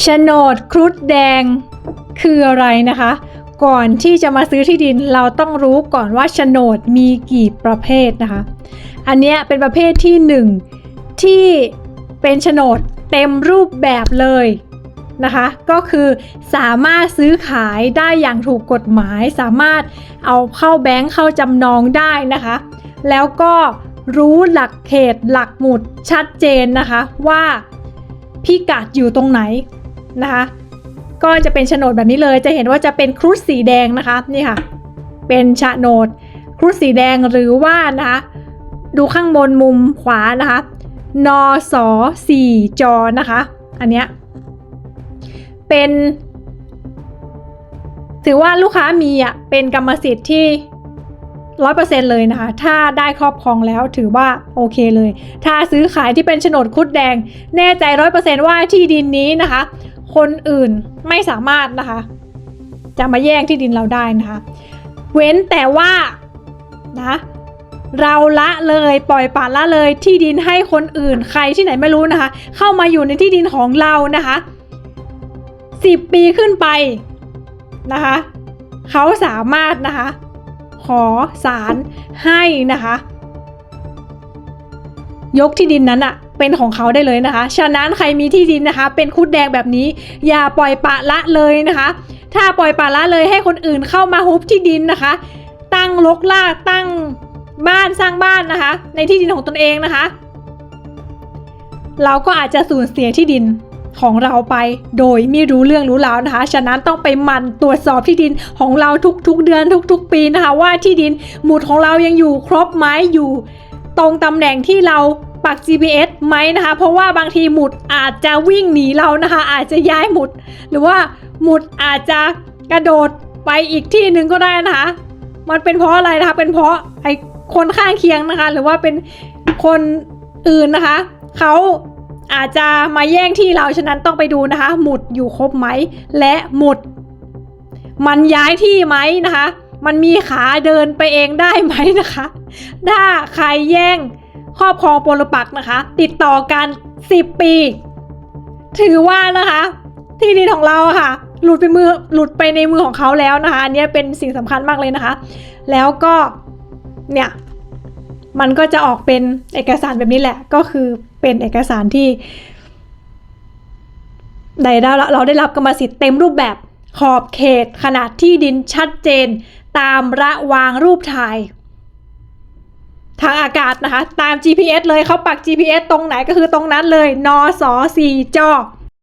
โฉนดครุฑแดงคืออะไรนะคะ ก่อนที่จะมาซื้อที่ดินเราต้องรู้ก่อนว่าโฉนดมีกี่ประเภทนะคะ อันนี้เป็นประเภทที่หนึ่งที่เป็นโฉนดเต็มรูปแบบเลยนะคะ ก็คือสามารถซื้อขายได้อย่างถูกกฎหมาย สามารถเอาเข้าแบงค์เข้าจำนองได้นะคะ แล้วก็รู้หลักเขตหลักหมุดชัดเจนนะคะว่าพิกัดอยู่ตรงไหน นะคะ ก็จะเป็นโฉนดแบบนี้เลยจะเห็นว่าจะเป็นครุฑสีแดงนะคะนี่ค่ะ เป็นโฉนดครุฑสีแดงหรือว่านะคะดูข้างบนมุมขวานะคะนอสอสี่จอนะคะ อันเนี้ยเป็น ถือว่าลูกค้ามีอะเป็นกรรมสิทธิ์ที่ร้อยเปอร์เซ็นเลยนะคะ ถ้าได้ครอบครองแล้วถือว่าโอเคเลย ถ้าซื้อขายที่เป็นโฉนดคุดแดง แน่ใจร้อยเปอร์เซ็นว่าที่ดินนี้นะคะ คนอื่นไม่สามารถนะคะ จะมาแย่งที่ดินเราได้นะคะ เว้นแต่ว่านะเราละเลยปล่อยปละละเลยที่ดินให้คนอื่น ใครที่ไหนไม่รู้นะคะ เข้ามาอยู่ในที่ดินของเรานะคะ10ปีขึ้นไปนะคะเขาสามารถนะคะ ขอสารให้นะคะ ยกที่ดินนั้นอะ เป็นของเขาได้เลยนะคะ ฉะนั้นใครมีที่ดินนะคะ เป็นคุดแดงแบบนี้ อย่าปล่อยปะละเลยนะคะ ถ้าปล่อยปะละเลยให้คนอื่นเข้ามาฮุบที่ดินนะคะ ตั้งลกลากตั้งบ้านสร้างบ้านนะคะ ในที่ดินของตนเองนะคะ เราก็อาจจะสูญเสียที่ดินของเราไปโดยไม่รู้เรื่องรู้ราวนะคะ ฉะนั้นต้องไปหมั่นตรวจสอบที่ดินของเราทุกๆเดือนทุกๆ ปีนะคะ ว่าที่ดินหมุดของเรายังอยู่ครบไหมอยู่ตรงตำแหน่งที่เรา ปัก GPS ไหมนะคะ เพราะว่าบางทีหมุดอาจจะวิ่งหนีเรานะคะ อาจจะย้ายหมุด หรือว่าหมุดอาจจะกระโดดไปอีกที่หนึ่งก็ได้นะคะ มันเป็นเพราะอะไรนะคะ เป็นเพราะไอ้คนข้างเคียงนะคะ หรือว่าเป็นคนอื่นนะคะ เขาอาจจะมาแย่งที่เราฉะนั้นต้องไปดูนะคะ หมุดอยู่ครบไหม และหมุด มันย้ายที่ไหมนะคะ มันมีขาเดินไปเองได้ไหมนะคะ ถ้าใครแย่ง ครอบครองปรปักษ์นะคะ ติดต่อกัน 10 ปี ถือว่านะคะ ที่ดินของเราค่ะ หลุดไปมือหลุดไปในมือของเขาแล้วนะคะอันนี้เป็นสิ่งสำคัญมากเลยนะคะ แล้วก็เนี่ยมันก็จะออกเป็นเอกสารแบบนี้แหละ ก็คือเป็นเอกสารที่ได้เราเราได้รับกรรมสิทธิ์เต็มรูปแบบขอบเขตขนาดที่ดินชัดเจน ตามระวางรูปถ่าย ทางอากาศนะคะ ตาม GPS เลยเขาปัก GPS ตรงไหนก็คือตรงนั้นเลยนอสอสี่จอ